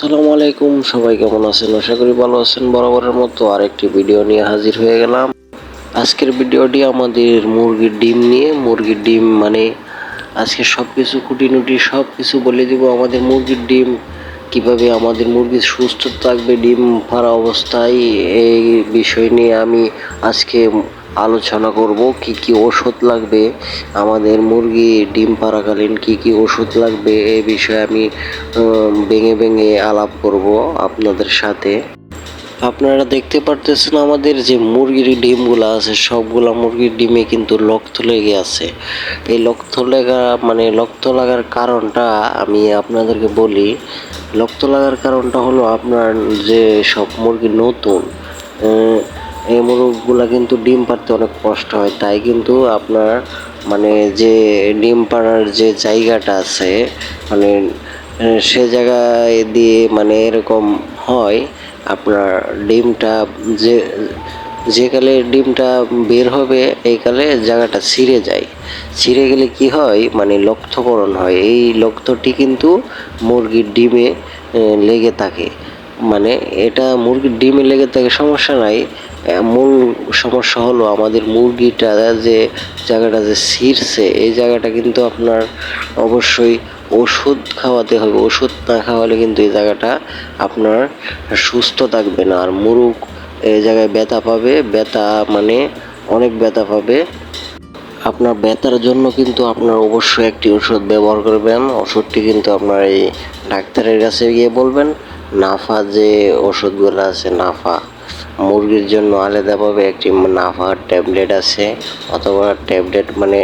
আসসালামু আলাইকুম, সবাই কেমন আছেন? আশা করি ভালো আছেন। বরাবরের মতো আরেকটি ভিডিও নিয়ে হাজির হয়ে গেলাম। আজকের ভিডিওটি আমাদের মুরগির ডিম নিয়ে। মুরগির ডিম মানে আজকে সব কিছু খুঁটিনুটি সব কিছু বলে দিব আমাদের মুরগির ডিম। কীভাবে আমাদের মুরগি সুস্থ থাকবে, ডিম পাড়া অবস্থায়, এই বিষয় নিয়ে আমি আজকে আলোচনা করব, কি কি ওষুধ লাগবে, আমাদের মুরগি, ডিম পাড়াকালীন কি কি ওষুধ লাগবে, এ বিষয়ে আমি ভেঙে ভেঙে আলাপ করব আপনাদের সাথে। আপনারা দেখতে পারতেছেন আমাদের যে মুরগির ডিমগুলো আছে, সবগুলা মুরগির ডিমে কিন্তু রক্ত লেগে আছে। এই রক্ত লেগা মানে রক্ত লাগার কারণটা আমি আপনাদেরকে বলি, রক্ত লাগার কারণটা হলো আপনার যে সব মুরগি নতুন এই মুরগগুলা কিন্তু ডিম পাড়তে অনেক কষ্ট হয়। তাই কিন্তু আপনার মানে যে ডিম পাড়ার যে জায়গাটা আছে মানে সে জায়গায় দিয়ে মানে এরকম হয়, আপনার ডিমটা যে যে কালে ডিমটা বের হবে এই কালে জায়গাটা ছিঁড়ে যায়। ছিঁড়ে গেলে কি হয় মানে লক্ষ্যকরণ হয়। এই লক্ষ্যটি কিন্তু মুরগির ডিমে লেগে থাকে। মানে এটা মুরগির ডিমে লেগে থাকে, সমস্যা নাই। মূল সমস্যা হলো আমাদের মুরগিটা যে জায়গাটা যে ছিঁড়ছে, এই জায়গাটা কিন্তু আপনার অবশ্যই ওষুধ খাওয়াতে হবে। ওষুধ না খাওয়ালে কিন্তু এই জায়গাটা আপনার সুস্থ থাকবে না। আর মুরগ এই জায়গায় ব্যথা পাবে। ব্যথা মানে অনেক ব্যথা পাবে। আপনার ব্যথার জন্য কিন্তু আপনার অবশ্যই একটি ওষুধ ব্যবহার করবেন। ওষুধটি কিন্তু আপনার এই ডাক্তারের কাছে গিয়ে বলবেন, নাফা যে ওষুধগুলো আছে, নাফা। মুরগির জন্য আলাদাভাবে একটি নাফার ট্যাবলেট আছে, অথবা ট্যাবলেট মানে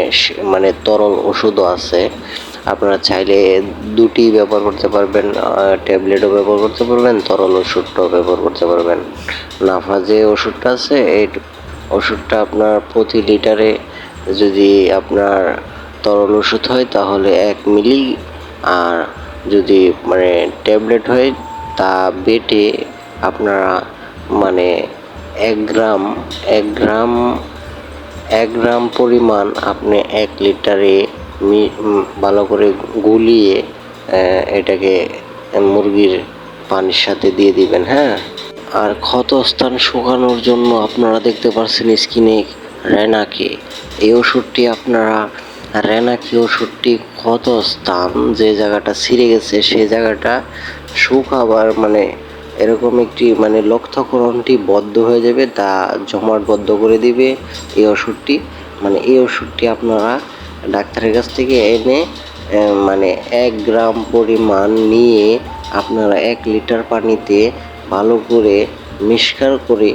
মানে তরল ওষুধও আছে। আপনারা চাইলে দুটি ব্যবহার করতে পারবেন ট্যাবলেটও ব্যবহার করতে পারবেন, তরল ওষুধটাও ব্যবহার করতে পারবেন। নাফা যে ওষুধটা আছে, এই ওষুধটা আপনার প্রতি লিটারে যদি আপনার তরল ওষুধ হয়, তাহলে এক মিলি, আর যদি মানে ট্যাবলেট হয়, তা বেটে আপনারা মানে এক গ্রাম এক গ্রাম এক গ্রাম পরিমাণ আপনি এক লিটারে ভালো করে গুলিয়ে এটাকে মুরগির পানির সাথে দিয়ে দিবেন হ্যাঁ? আর ক্ষতস্থান শুকানোর জন্য আপনারা দেখতে পাচ্ছেন স্কিনে রেনাকে। এই ওষুধটি আপনারা, রেনাকি ওষুধটি ক্ষতস্থান যে জায়গাটা ছিঁড়ে গেছে সেই জায়গাটা শুকাবার মানে এরকম একটি মানে লক্ষ্যকরণটি বদ্ধ হয়ে যাবে, তা জমাটবদ্ধ করে দিবে এই ওষুধটি। মানে এই ওষুধটি আপনারা ডাক্তারের কাছ থেকে এনে মানে এক গ্রাম পরিমাণ নিয়ে আপনারা এক লিটার পানিতে ভালো করে মিষ্কার করে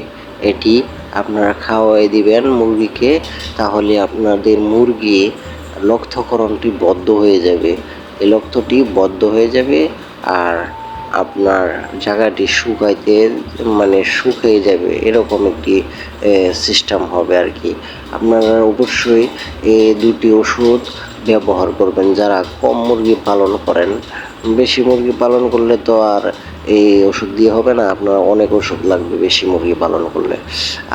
এটি আপনারা খাওয়াই দিবেন মুরগিকে, তাহলে আপনাদের মুরগি লক্ষ্যকরণটি বদ্ধ হয়ে যাবে। এই লক্ষ্যটি বদ্ধ হয়ে যাবে আর আপনার জায়গাটি শুকাইতে মানে শুকিয়ে যাবে, এরকম একটি সিস্টেম হবে আর কি। আপনারা অবশ্যই এই দুটি ওষুধ ব্যবহার করবেন। যারা কম মুরগি পালন করেন, বেশি মুরগি পালন করলে তো আর এই ওষুধ দিয়ে হবে না। আপনার অনেক ওষুধ লাগবে বেশি মুরগি পালন করলে।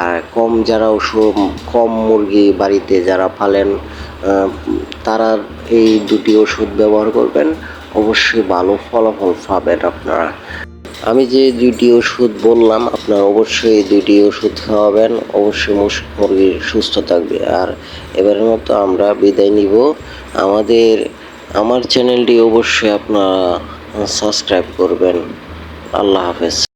আর কম যারা ওষুধ, কম মুরগি বাড়িতে যারা পালেন তারা এই দুটি ওষুধ ব্যবহার করবেন। অবশ্যই ভালো ফলাফল পাবেন আপনারা। আমি যে দুইটি ওষুধ বললাম, আপনার অবশ্যই এই দুইটি ওষুধ খাওয়াবেন। অবশ্যই মুরগি সুস্থ থাকবে। আর এবারের মতো আমরা বিদায় নিব। আমাদের আমার চ্যানেলটি অবশ্যই আপনারা সাবস্ক্রাইব করবেন। আল্লাহ হাফেজ।